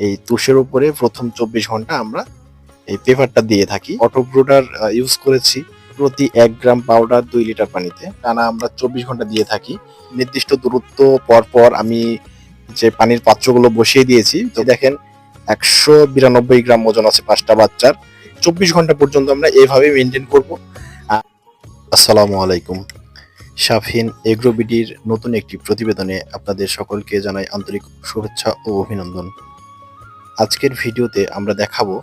এই তুষের উপরে প্রথম চব্বিশ ঘণ্টা আমরা এই পেপারটা দিয়ে থাকি। অটো ব্রুডার ইউজ করেছি প্রতি এক গ্রাম পাউডার দুই লিটার পানিতে। টানা আমরা চব্বিশ ঘণ্টা দিয়ে থাকি। নির্দিষ্ট দূরত্ব পর পর আমি যে পানির পাত্রগুলো বসিয়ে দিয়েছি, তো দেখেন একশো বিরানব্বই গ্রাম ওজন আছে পাঁচটা বাচ্চার। চব্বিশ ঘণ্টা পর্যন্ত আমরা এইভাবে মেনটেন করব। আসসালামু আলাইকুম। শাফিন এগ্রোবিডির নতুন একটি প্রতিবেদনে আপনাদের সকলকে জানাই আন্তরিক শুভেচ্ছা ও অভিনন্দন। আজকের ভিডিওতে আমরা দেখাবো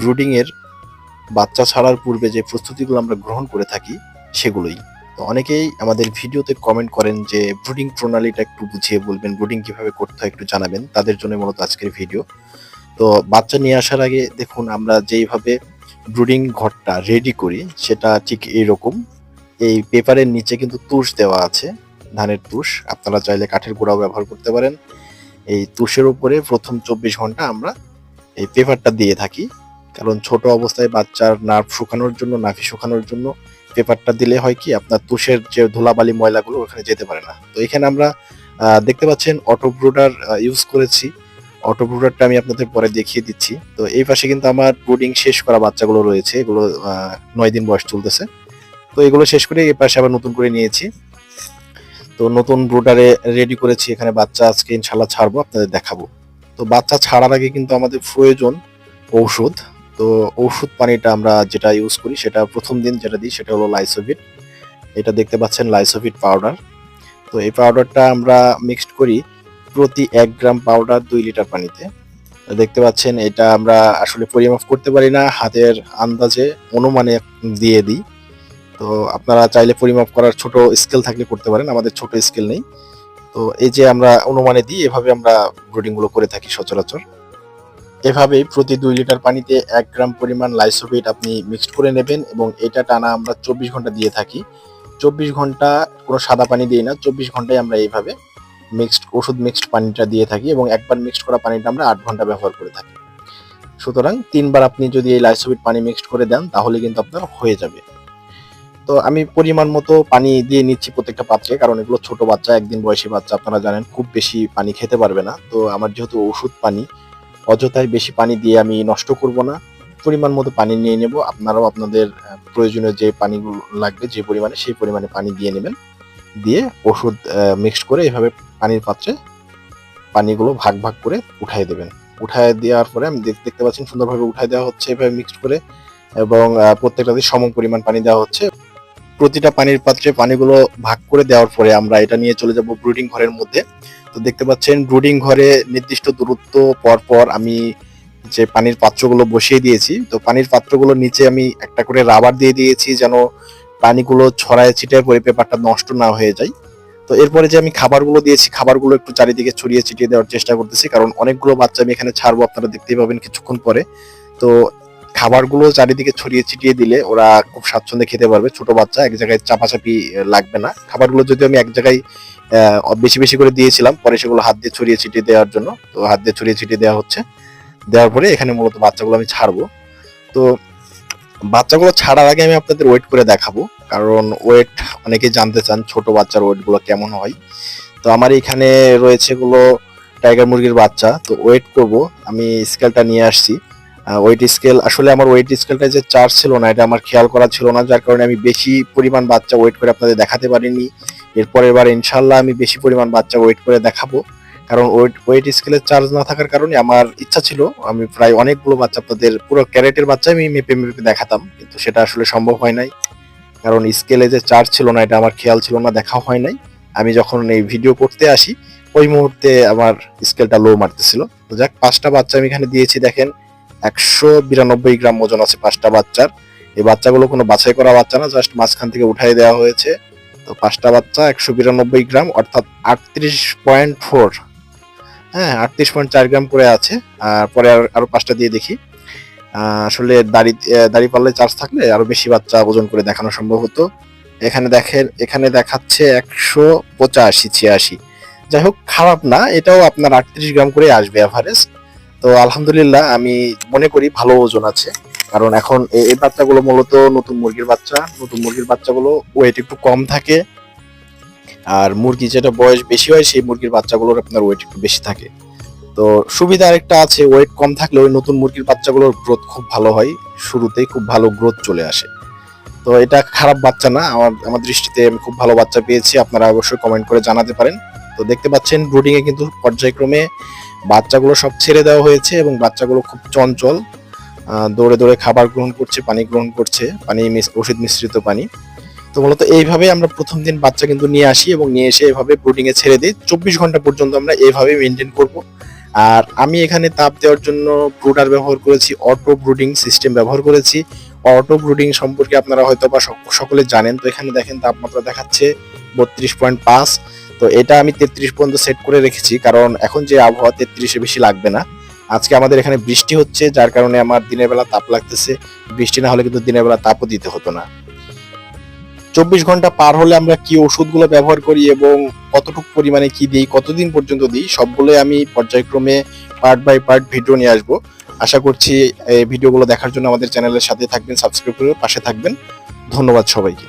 ব্রুডিং এর বাচ্চা ছাড়ার পূর্বে যে প্রস্তুতিগুলো আমরা গ্রহণ করে থাকি, সেগুলোই। তো অনেকেই আমাদের ভিডিওতে কমেন্ট করেন যে, ব্রুডিং প্রণালীটা একটু বুঝিয়ে বলবেন, ব্রুডিং কীভাবে করতে হয় একটু জানাবেন। তাদের জন্য মূলত আজকের ভিডিও। তো বাচ্চা নিয়ে আসার আগে দেখুন, আমরা যেইভাবে ব্রুডিং ঘরটা রেডি করি, সেটা ঠিক এইরকম। এই পেপারের নিচে কিন্তু তুষ দেওয়া আছে, ধানের তুষ। আপনারা চাইলে কাঠের গুঁড়াও ব্যবহার করতে পারেন। এই তুষের উপরে প্রথম চব্বিশ ঘণ্টা আমরা এই পেপারটা দিয়ে থাকি। কারণ ছোট অবস্থায় বাচ্চার নার্ভ শুকানোর জন্য, নাভি শুকানোর জন্য পেপারটা দিলে হয় কি, আপনার তুষের যে ধুলাবালি ময়লাগুলো ওখানে যেতে পারে না। তো এখানে আমরা দেখতে পাচ্ছেন অটো ব্রুডার ইউজ করেছি। অটো ব্রুডারটা আমি আপনাদের পরে দেখিয়ে দিচ্ছি। তো এই পাশে কিন্তু আমার ব্রুডিং শেষ করা বাচ্চাগুলো রয়েছে। এগুলো নয় দিন বয়স চলতেছে। তো এগুলো শেষ করে এই পাশে আবার নতুন করে নিয়েছি। তো নতুন ব্রুডারে রেডি করেছি, এখানে বাচ্চা আজকে ইনশাল্লাহ ছাড়বো, আপনাদের দেখাবো। তো বাচ্চা ছাড়ার আগে কিন্তু আমাদের প্রয়োজন ঔষধ। তো ওষুধ পানিটা আমরা যেটা ইউজ করি, সেটা প্রথম দিন যেটা দিই, সেটা হলো লাইসোভিট এটা দেখতে পাচ্ছেন লাইসোভিট পাউডার তো এই পাউডারটা আমরা মিক্সড করি প্রতি এক গ্রাম পাউডার দুই লিটার পানিতে। দেখতে পাচ্ছেন, এটা আমরা আসলে পরিমাপ করতে পারি না, হাতের আন্দাজে অনুমানে দিয়ে দিই। তো আপনারা চাইলে পরিমাপ করার ছোট স্কেল থাকলে করতে পারেন, আমাদের ছোট স্কেল নেই। তো এই যে আমরা অনুমানে দিই, এভাবে আমরা ব্রুডিংগুলো করে থাকি সচরাচর। এভাবেই প্রতি দুই লিটার পানিতে এক গ্রাম পরিমাণ লাইসোভিট আপনি মিক্সড করে নেবেন এবং এটা টানা আমরা চব্বিশ ঘণ্টা দিয়ে থাকি। চব্বিশ ঘণ্টা কোনো সাদা পানি দিই না, চব্বিশ ঘন্টায় আমরা এইভাবে মিক্সড ওষুধ মিক্সড পানিটা দিয়ে থাকি এবং একবার মিক্সড করা পানিটা আমরা আট ঘণ্টা ব্যবহার করে থাকি। সুতরাং তিনবার আপনি যদি এই লাইসোভিট পানি মিক্সড করে দেন, তাহলে কিন্তু আপনার হয়ে যাবে। তো আমি পরিমাণ মতো পানি দিয়ে নিচ্ছি প্রত্যেকটা পাত্রে, কারণ এগুলো ছোট বাচ্চা, একদিন বয়সী বাচ্চা, আপনারা জানেন, খুব বেশি পানি খেতে পারবে না। তো আমার যেহেতু ওষুধ পানি অযথায় বেশি পানি দিয়ে আমি নষ্ট করব না। পরিমাণ মতো পানি নিয়ে নেব, আপনারাও আপনাদের প্রয়োজনীয় যে পানিগুলো লাগবে, যে পরিমাণে, সেই পরিমাণে পানি দিয়ে নেবেন। দিয়ে ওষুধ মিক্সড করে এভাবে পানির পাত্রে পানিগুলো ভাগ ভাগ করে উঠাই দেবেন। উঠায় দেওয়ার পরে আমি দেখতে পাচ্ছেন সুন্দরভাবে উঠায় দেওয়া হচ্ছে, এভাবে মিক্সড করে এবং প্রত্যেকটাতে সম পরিমাণ পানি দেওয়া হচ্ছে। প্রতিটা পানির পাত্রে পানিগুলো ভাগ করে দেওয়ার পরে আমরা এটা নিয়ে চলে যাব ব্রুডিং ঘরের মধ্যে। তো দেখতে পাচ্ছেন ব্রুডিং ঘরে নির্দিষ্ট দূরত্ব পর পর আমি যে পানির পাত্রগুলো বসিয়ে দিয়েছি, তো পানির পাত্রগুলোর নিচে আমি একটা করে রাবার দিয়ে দিয়েছি যেন পানিগুলো ছড়ায় ছিটায় পরে পেপারটা নষ্ট না হয়ে যায়। তো এরপরে যে আমি খাবারগুলো দিয়েছি, খাবারগুলো একটু চারিদিকে ছড়িয়ে ছিটিয়ে দেওয়ার চেষ্টা করতেছি, কারণ অনেকগুলো বাচ্চা আমি এখানে ছাড়বো, আপনারা দেখতেই পাবেন কিছুক্ষণ পরে। তো খাবারগুলো চারিদিকে ছড়িয়ে ছিটিয়ে দিলে ওরা খুব স্বাচ্ছন্দ্যে খেতে পারবে। ছোট বাচ্চা, এক জায়গায় চাপাচাপি লাগবে না। খাবারগুলো যদি আমি এক জায়গায় বেশি বেশি করে দিয়েছিলাম, পরে সেগুলো হাত দিয়ে ছড়িয়ে ছিটিয়ে দেওয়ার জন্য, তো হাত দিয়ে ছড়িয়ে ছিটিয়ে দেওয়া হচ্ছে। দেওয়ার পরে এখানে মূলত বাচ্চাগুলো আমি ছাড়বো। তো বাচ্চাগুলো ছাড়ার আগে আমি আপনাদের ওয়েট করে দেখাবো। কারণ ওয়েট, অনেকেই জানতে চান ছোট বাচ্চার ওয়েটগুলো কেমন হয়। তো আমার এখানে রয়েছে গুলো টাইগার মুরগির বাচ্চা। তো ওয়েট করব। আমি স্কেলটা নিয়ে আসছি। ওয়েট স্কেল আসলে আমার ওয়েট স্কেলটা যে চার্জ ছিল না, এটা আমার খেয়াল করা ছিল না, যার কারণে আমি বেশি পরিমাণ বাচ্চা ওয়েট করে আপনাদের দেখাতে পারিনি। এরপরের বার ইনশাল্লাহ আমি বেশি পরিমাণ বাচ্চা ওয়েট করে দেখাবো। কারণ ওয়েট ওয়েট স্কেলের চার্জ না থাকার কারণে আমার ইচ্ছা ছিল, আমি প্রায় অনেকগুলো বাচ্চা আপনাদের, পুরো ক্যারেটের বাচ্চা আমি মেপে মেপে দেখাতাম, কিন্তু সেটা আসলে সম্ভব হয় নাই। কারণ স্কেলে যে চার্জ ছিল না, এটা আমার খেয়াল ছিল না দেখা হয় নাই। আমি যখন এই ভিডিও করতে আসি, ওই মুহূর্তে আমার স্কেলটা লো মারতেছিল। তো যাক, পাঁচটা বাচ্চা আমি এখানে দিয়েছি, দেখেন। একশো বিরানব্বই গ্রাম ওজন আছে পাঁচটা বাচ্চার। এই বাচ্চাগুলো কোনো বাছাই করা বাচ্চা না, জাস্ট মাঝখান থেকে উঠাই দেওয়া হয়েছে। তো পাঁচটা বাচ্চা একশো বিরানব্বই গ্রাম, অর্থাৎ আটত্রিশ পয়েন্ট ফোর। হ্যাঁ আটত্রিশ পয়েন্ট চার গ্রাম করে আছে। আর পরে আর- আরও পাঁচটা দিয়ে দেখি। আসলে দাড়ি দাড়ি পাল্লায় চার্জ থাকলে আরও বেশি বাচ্চা ওজন করে দেখানো সম্ভব হতো। এখানে দেখেন, এখানে দেখাচ্ছে একশো পঁচাশি, ছিয়াশি। যাই হোক, খারাপ না, এটাও আপনার আটত্রিশ গ্রাম করে আসবে অ্যাভারেজ তো আলহামদুলিল্লাহ আমি মনে করি ভালো ওজন আছে। কারণ এখন এই বাচ্চাগুলো মূলত নতুন মুরগির বাচ্চা, নতুন মুরগির বাচ্চাগুলো ওয়েট একটু কম থাকে। আর মুরগি যেটা বয়স বেশি হয়, সেই মুরগির বাচ্চাগুলোর আপনার ওয়েট একটু বেশি থাকে। তো সুবিধা আরেকটা আছে ওয়েট কম থাকলে ওই নতুন মুরগির বাচ্চাগুলোর গ্রোথ খুব ভালো হয়। শুরুতেই খুব ভালো গ্রোথ চলে আসে। তো এটা খারাপ বাচ্চা না, আমার আমার দৃষ্টিতে আমি খুব ভালো বাচ্চা পেয়েছি, আপনারা অবশ্যই কমেন্ট করে জানাতে পারেন। তো দেখতে পাচ্ছেন ব্রুডিং এ কিন্তু পর্যায়ক্রমে বাচ্চাগুলো সব ছেড়ে দেওয়া হয়েছে এবং বাচ্চাগুলো খুব চঞ্চল দৌড়ে দৌড়ে খাবার গ্রহণ করছে, পানি গ্রহণ করছে, পানি ওষুধ মিশ্রিত পানি। তো মূলত এইভাবে আমরা প্রথম দিন বাচ্চা কিন্তু নিয়ে আসি এবং নিয়ে এসে এভাবে ব্রুডিং এ ছেড়ে দিই। চব্বিশ ঘণ্টা পর্যন্ত আমরা এইভাবে মেনটেন করব। আর আমি এখানে তাপ দেওয়ার জন্য ব্রুডার ব্যবহার করেছি অটো ব্রুডিং সিস্টেম ব্যবহার করেছি। অটো ব্রুডিং সম্পর্কে আপনারা হয়তো বা সক- সকলে জানেন। তো এখানে দেখেন তাপমাত্রা দেখাচ্ছে বত্রিশ পয়েন্ট পাঁচ। তো এটা আমি তেত্রিশ পর্যন্ত সেট করে রেখেছি, কারণ এখন যে আবহাওয়া তেত্রিশে বেশি লাগবে না। আজকে আমাদের এখানে বৃষ্টি হচ্ছে, যার কারণে আমার দিনের বেলা তাপ লাগতেছে। বৃষ্টি না হলে কিন্তু দিনের বেলা তাপও দিতে হতো না। চব্বিশ ঘণ্টা পার হলে আমরা কি ওষুধগুলো ব্যবহার করি এবং কতটুকু পরিমাণে কি দিই, কতদিন পর্যন্ত দিই, সবগুলোই আমি পর্যায়ক্রমে পার্ট বাই পার্ট ভিডিও নিয়ে আসব। আশা করছি এই ভিডিওগুলো দেখার জন্য আমাদের চ্যানেলের সাথে থাকবেন সাবস্ক্রাইব করে পাশে থাকবেন। ধন্যবাদ সবাইকে।